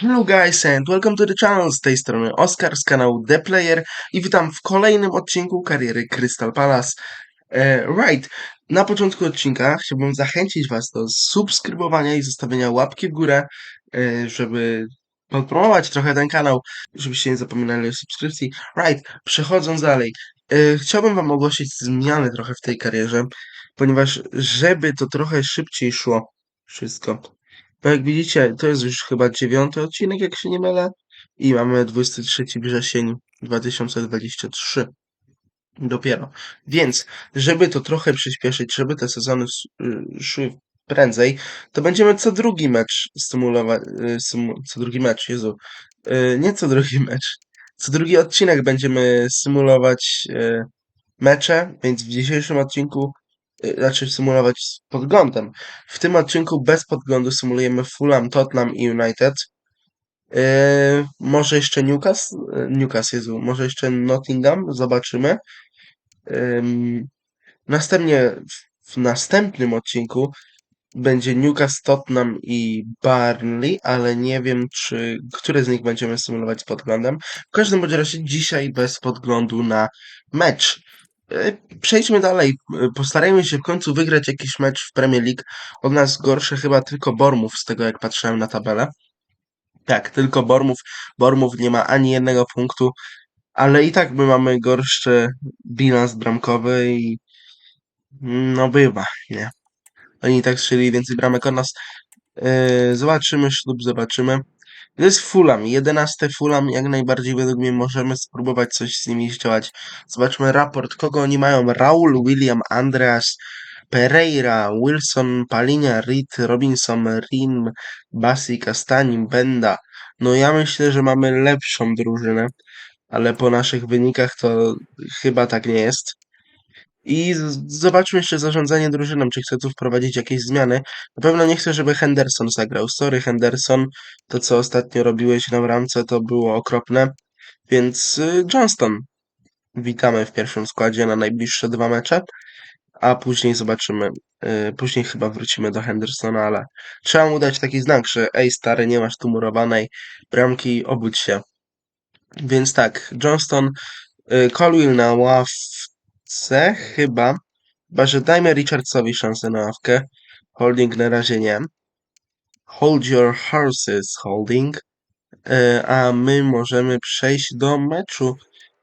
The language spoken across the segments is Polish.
Hello guys and welcome to the channel, z tej strony Oskar z kanału The Player i witam w kolejnym odcinku kariery Crystal Palace. E, right, na początku odcinka chciałbym zachęcić was do subskrybowania i zostawienia łapki w górę, e, żeby podpromować trochę ten kanał, żebyście nie zapominali o subskrypcji. Right, przechodząc dalej, e, chciałbym wam ogłosić zmiany trochę w tej karierze, ponieważ żeby to trochę szybciej szło wszystko, bo jak widzicie, to jest już chyba dziewiąty odcinek, jak się nie mylę. I mamy 23 wrzesień 2023. Dopiero. Więc, żeby to trochę przyspieszyć, żeby te sezony y, szły prędzej, to będziemy co drugi mecz symulować. Symu, co drugi mecz, Jezu. Y, Nie co drugi mecz. Co drugi odcinek będziemy symulować y, mecze, więc w dzisiejszym odcinku, y, znaczy symulować z podglądem. W tym odcinku bez podglądu symulujemy Fulham, Tottenham i United. Yy, może jeszcze Newcastle, yy, Newcastle, Jezu, może jeszcze Nottingham, zobaczymy. Ym, następnie w, w następnym odcinku będzie Newcastle, Tottenham i Burnley, ale nie wiem, czy które z nich będziemy symulować z podglądem. W każdym bądź razie dzisiaj bez podglądu na mecz. Przejdźmy dalej. Postarajmy się w końcu wygrać jakiś mecz w Premier League. Od nas gorsze chyba tylko Bormów, z tego jak patrzyłem na tabelę. Tak, tylko Bormów. Bormów nie ma ani jednego punktu, ale i tak my mamy gorszy bilans bramkowy i no bywa, nie? Oni i tak strzeli więcej bramek od nas. Yy, zobaczymy, ślub zobaczymy. To jest Fulham, 11 Fulham, jak najbardziej według mnie możemy spróbować coś z nimi zdziałać. Zobaczmy raport, kogo oni mają. Raul, William, Andreas, Pereira, Wilson, Palinia, Reed, Robinson, Rim, Basi, Castanin, Benda. No ja myślę, że mamy lepszą drużynę, ale po naszych wynikach to chyba tak nie jest. I zobaczmy jeszcze zarządzanie drużyną, czy chce tu wprowadzić jakieś zmiany. Na pewno nie chcę, żeby Henderson zagrał. Sorry Henderson, to co ostatnio robiłeś na bramce to było okropne. Więc y, Johnston, witamy w pierwszym składzie na najbliższe dwa mecze, a później zobaczymy. y, Później chyba wrócimy do Hendersona, ale trzeba mu dać taki znak, że ej stary, nie masz tu murowanej bramki, obudź się. Więc tak, Johnston, y, Colwill na ławce chyba, chyba że dajmy Richardsowi szansę na ławkę. Holding na razie nie. Hold your horses, Holding. Y, A my możemy przejść do meczu,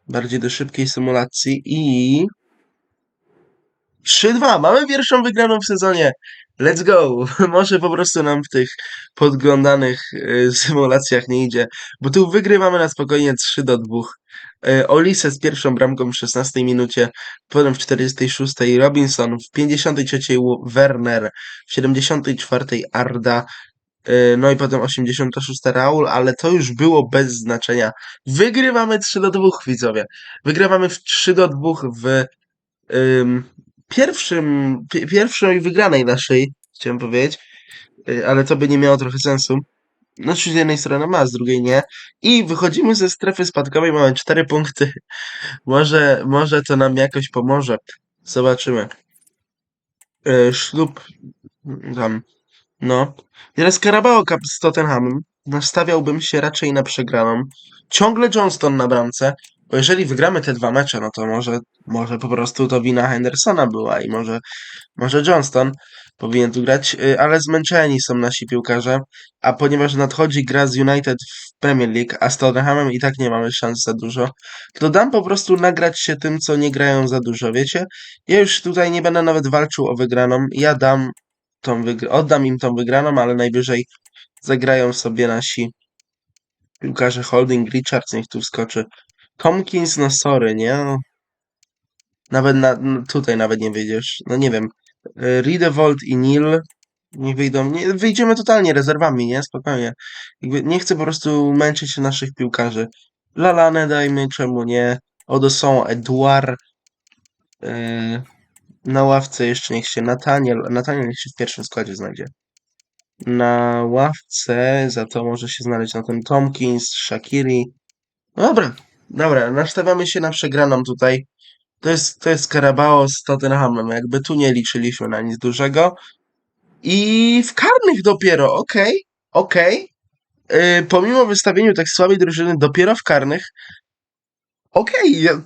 bardziej do szybkiej symulacji i 3-2. Mamy pierwszą wygraną w sezonie. Let's go! Może po prostu nam w tych podglądanych y, symulacjach nie idzie, bo tu wygrywamy na spokojnie 3 do 2. Y, Olise z pierwszą bramką w 16 minucie, potem w 46 Robinson, w 53 Werner, w 74 Arda, y, no i potem 86 Raul, ale to już było bez znaczenia. Wygrywamy 3 do 2, widzowie. Wygrywamy w 3 do 2 w ym, pierwszym, pi- pierwszej wygranej naszej, chciałem powiedzieć, y, ale to by nie miało trochę sensu. No, z jednej strony ma, z drugiej nie. I wychodzimy ze strefy spadkowej, mamy cztery punkty. Może, może to nam jakoś pomoże. Zobaczymy. Y, Ślub tam. No. Teraz Carabao Cup z Tottenhamem. Nastawiałbym się raczej na przegraną. Ciągle Johnston na bramce. Bo jeżeli wygramy te dwa mecze, no to może, może po prostu to wina Hendersona była i może, może Johnston powinien tu grać, y, ale zmęczeni są nasi piłkarze, a ponieważ nadchodzi gra z United w Premier League, a z Tottenhamem i tak nie mamy szans za dużo, to dam po prostu nagrać się tym, co nie grają za dużo, wiecie? Ja już tutaj nie będę nawet walczył o wygraną, ja dam tą wygr- oddam im tą wygraną, ale najwyżej zagrają sobie nasi piłkarze Holding, Richards niech tu wskoczy. Tomkins, no sorry, nie? No, Nawet na, tutaj nawet nie wyjdziesz. No nie wiem. Y, i Nil nie wyjdą. Nie, wyjdziemy totalnie rezerwami, nie? Spokojnie. Jakby nie chcę po prostu męczyć naszych piłkarzy. Lalane dajmy, czemu nie? Odo Eduard. Yy, na ławce jeszcze niech się Nataniel, Nataniel niech się w pierwszym składzie znajdzie. Na ławce za to może się znaleźć na tym Tomkins, Shakiri. No dobra, dobra, nastawiamy się na przegraną tutaj. To jest, to jest Carabao z Tottenhamem, jakby tu nie liczyliśmy na nic dużego. I w karnych dopiero, okej, okej. Yy, pomimo wystawieniu tak słabej drużyny dopiero w karnych, okej, ja,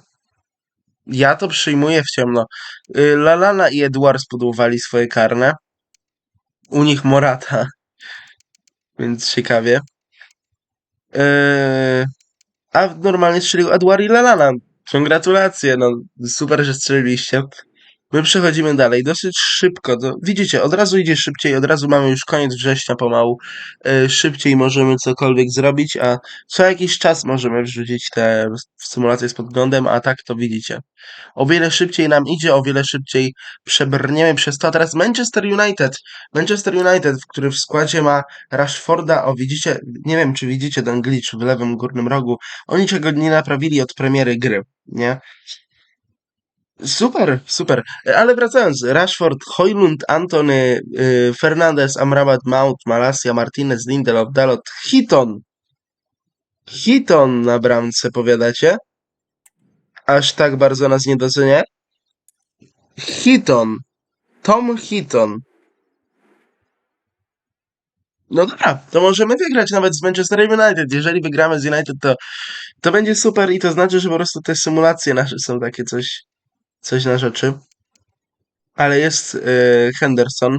ja to przyjmuję w ciemno. Yy, Lalana i Edward spudłowali swoje karne. U nich Morata, więc ciekawie. Yy, a normalnie strzelił Edward i Lalana. Gratulacje, no super, że strzeliliście. My przechodzimy dalej, dosyć szybko. To, widzicie, od razu idzie szybciej, od razu mamy już koniec września pomału. Yy, szybciej możemy cokolwiek zrobić, a co jakiś czas możemy wrzucić te symulacje z podglądem, a tak to widzicie. O wiele szybciej nam idzie, o wiele szybciej przebrniemy przez to. A teraz Manchester United. Manchester United, który w składzie ma Rashforda, o widzicie, nie wiem czy widzicie ten glitch w lewym górnym rogu. Oni czego nie naprawili od premiery gry, nie? Super, super. Ale wracając, Rashford, Hojlund, Antony, yy, Fernandez, Amrabat, Mount, Malasia, Martinez, Lindelof, Dalot, Hiton. Hiton na bramce, powiadacie? Aż tak bardzo nas nie docenia? Hiton. Tom Hiton. No dobra, to możemy wygrać nawet z Manchester United. Jeżeli wygramy z United, to, to będzie super i to znaczy, że po prostu te symulacje nasze są takie coś, coś na rzeczy. Ale jest y, Henderson.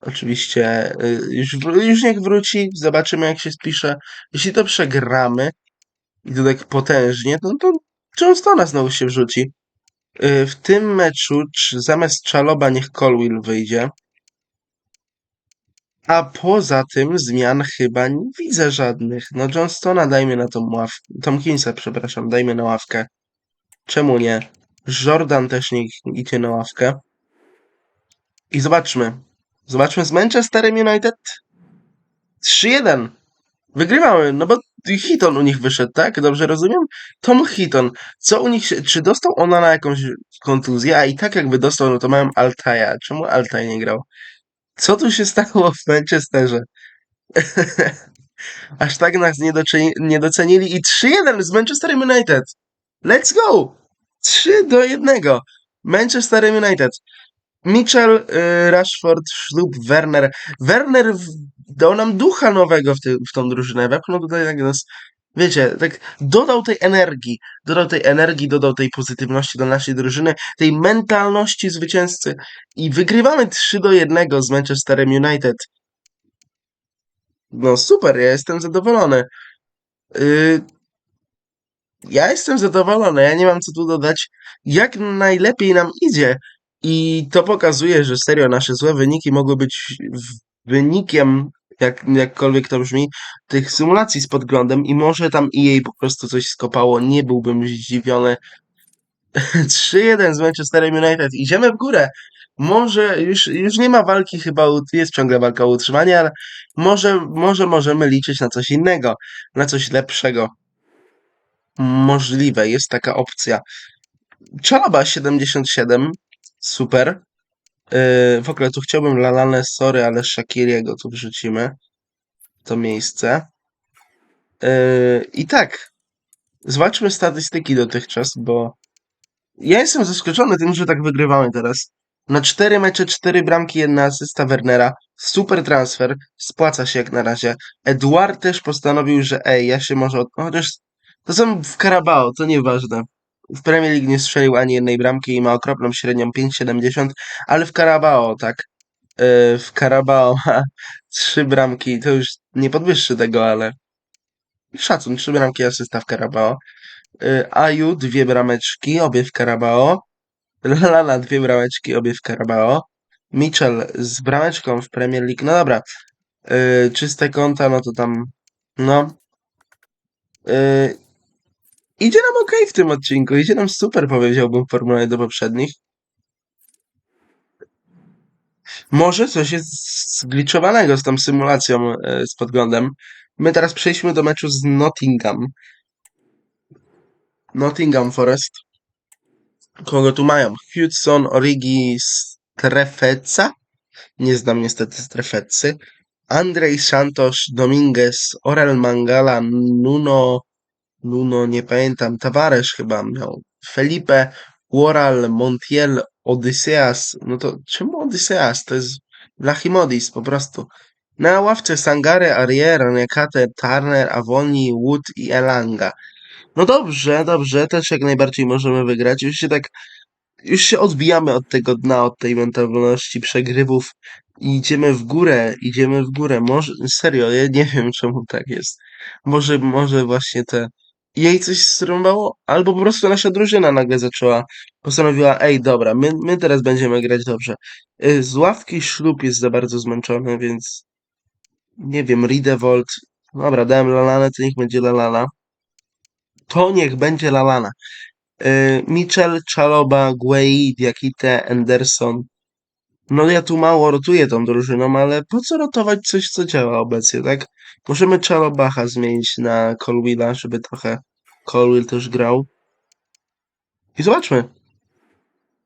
Oczywiście y, już, już niech wróci, zobaczymy jak się spisze. Jeśli to przegramy i to tak potężnie, no to Johnstona znowu się wrzuci. Y, w tym meczu zamiast Czaloba niech Colwill wyjdzie. A poza tym zmian chyba nie widzę żadnych. No Johnstona dajmy na tą ławkę. Tomkinsa, przepraszam, dajmy na ławkę. Czemu nie? Jordan też niech idzie na ławkę. I zobaczmy. Zobaczmy z Manchesterem United. 3-1. Wygrywamy, no bo Hiton u nich wyszedł, tak? Dobrze rozumiem? Tom Hiton. Co u nich. Czy dostał ona na jakąś kontuzję? A i tak jakby dostał, no to miałem Altaja. Czemu Altaj nie grał? Co tu się stało w Manchesterze? Aż tak nas nie, nie docenili i 3-1 z Manchester United. Let's go! 3 do 1. Manchester United. Mitchell, y, Rashford, Schlup, Werner. Werner dał nam ducha nowego w, ty, w tą drużynę. Wepchnął tutaj tak nas, wiecie, tak dodał tej energii. Dodał tej energii, dodał tej pozytywności do naszej drużyny, tej mentalności zwycięzcy. I wygrywamy 3 do 1 z Manchesterem United. No super, ja jestem zadowolony. Y, ja jestem zadowolony, ja nie mam co tu dodać. Jak najlepiej nam idzie. I to pokazuje, że serio nasze złe wyniki mogły być wynikiem, jak, jakkolwiek to brzmi, tych symulacji z podglądem i może tam i jej po prostu coś skopało, nie byłbym zdziwiony. 3-1 z Manchesterem United, idziemy w górę. Może już, już nie ma walki chyba, jest ciągle walka o utrzymanie, ale może, może możemy liczyć na coś innego, na coś lepszego. Możliwe, jest taka opcja. Czaloba 77, super. Yy, w ogóle tu chciałbym Lalane, sorry, ale Shakiriego tu wrzucimy. To miejsce. Yy, I tak, zobaczmy statystyki dotychczas, bo ja jestem zaskoczony tym, że tak wygrywamy teraz. Na cztery mecze, cztery bramki, jedna asysta Wernera. Super transfer, spłaca się jak na razie. Eduard też postanowił, że ej, ja się może... Od... Chociaż to są w Carabao, to nieważne. W Premier League nie strzelił ani jednej bramki i ma okropną średnią 5,70, ale w Carabao, tak. Yy, w Carabao ma trzy bramki, to już nie podwyższy tego, ale szacun, trzy bramki asysta w Carabao. Yy, Aju, dwie brameczki, obie w Carabao. Lala, dwie brameczki, obie w Carabao. Mitchell z brameczką w Premier League. No dobra. Yy, czyste konta, no to tam. No. Idzie nam ok w tym odcinku. Idzie nam super, powiedziałbym, w porównaniu do poprzednich. Może coś jest zgliczowanego z tą symulacją yy, z podglądem. My teraz przejdźmy do meczu z Nottingham. Nottingham Forest. Kogo tu mają? Hudson, Origi, Strefeca. Nie znam niestety Strefecy. Andrzej Santos, Dominguez, Orel Mangala, Nuno, Nuno, nie pamiętam, Tavares chyba miał. Felipe, Woral, Montiel, Odysseas. No to czemu Odysseas? To jest Lachimodis po prostu. Na ławce Sangare, Ariera, Nekate, Turner, Avoni, Wood i Elanga. No dobrze, dobrze, też jak najbardziej możemy wygrać. Już się tak, już się odbijamy od tego dna, od tej mentalności przegrywów i idziemy w górę, idziemy w górę. Może, serio, ja nie wiem czemu tak jest. Może, może właśnie te, jej coś strąbało? Albo po prostu nasza drużyna nagle zaczęła, postanowiła, ej, dobra, my, my teraz będziemy grać dobrze. Y, Z ławki ślub jest za bardzo zmęczony, więc nie wiem, Ridevolt. Dobra, dałem Lalanę, to niech będzie Lalana. To niech będzie Lalana. Yy, Mitchell, Chaloba, Guei, Diakite, Anderson. No ja tu mało rotuję tą drużyną, ale po co rotować coś, co działa obecnie, tak? Możemy Chalobacha zmienić na Colwilla, żeby trochę Colwill też grał. I zobaczmy.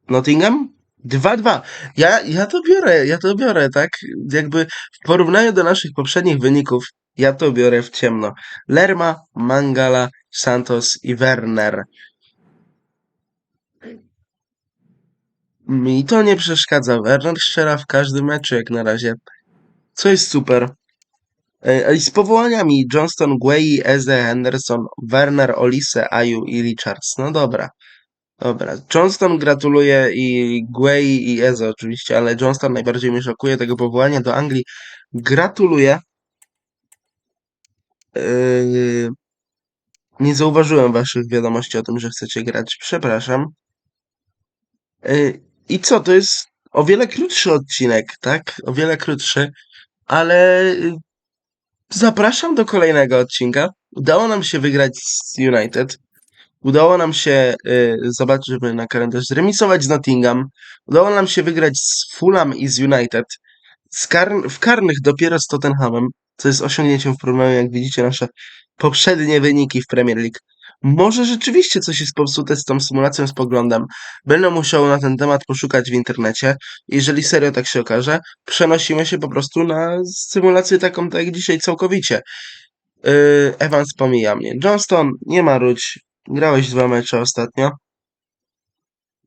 Nottingham? 2-2. Ja, ja to biorę, ja to biorę, tak? Jakby w porównaniu do naszych poprzednich wyników, ja to biorę w ciemno. Lerma, Mangala, Santos i Werner. Mi to nie przeszkadza. Werner strzela w każdym meczu jak na razie. Co jest super. E, I z powołaniami Johnston, Guei, Eze, Henderson, Werner, Olise, Aju i Richards. No dobra. Dobra. Johnston gratuluje i Guei i Eze oczywiście, ale Johnston najbardziej mnie szokuje tego powołania do Anglii. Gratuluję. Yy, nie zauważyłem waszych wiadomości o tym, że chcecie grać. Przepraszam. I co, to jest o wiele krótszy odcinek, tak? O wiele krótszy, ale yy, zapraszam do kolejnego odcinka. Udało nam się wygrać z United. Udało nam się, yy, zobaczymy na kalendarz, zremisować z Nottingham. Udało nam się wygrać z Fulham i z United. Z w karnych dopiero z Tottenhamem, co jest osiągnięciem w porównaniu, jak widzicie, nasze poprzednie wyniki w Premier League. Może rzeczywiście coś jest popsute z tą symulacją z poglądem. Będę musiał na ten temat poszukać w internecie. Jeżeli serio tak się okaże, przenosimy się po prostu na symulację taką, tak jak dzisiaj całkowicie. Yy, Evans pomija mnie. Johnston, nie marudź. Grałeś dwa mecze ostatnio.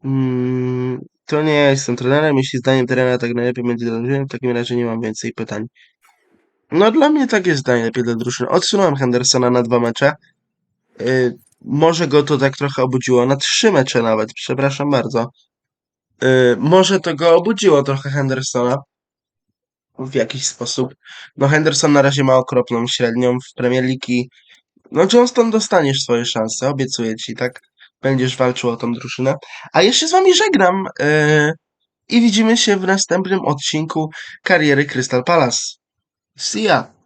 Mm, to nie ja jestem trenerem. Jeśli zdaniem trenera tak najlepiej będzie dla w takim razie nie mam więcej pytań. No dla mnie tak jest najlepiej dla drużyny. Odsunąłem Hendersona na dwa mecze. Yy, może go to tak trochę obudziło. Na trzy mecze nawet, przepraszam bardzo. Yy, może to go obudziło trochę Hendersona. W jakiś sposób. No Henderson na razie ma okropną średnią w Premier League no Johnston dostaniesz swoje szanse, obiecuję ci, tak? Będziesz walczył o tą drużynę. A jeszcze z wami żegnam yy, i widzimy się w następnym odcinku kariery Crystal Palace. See ya!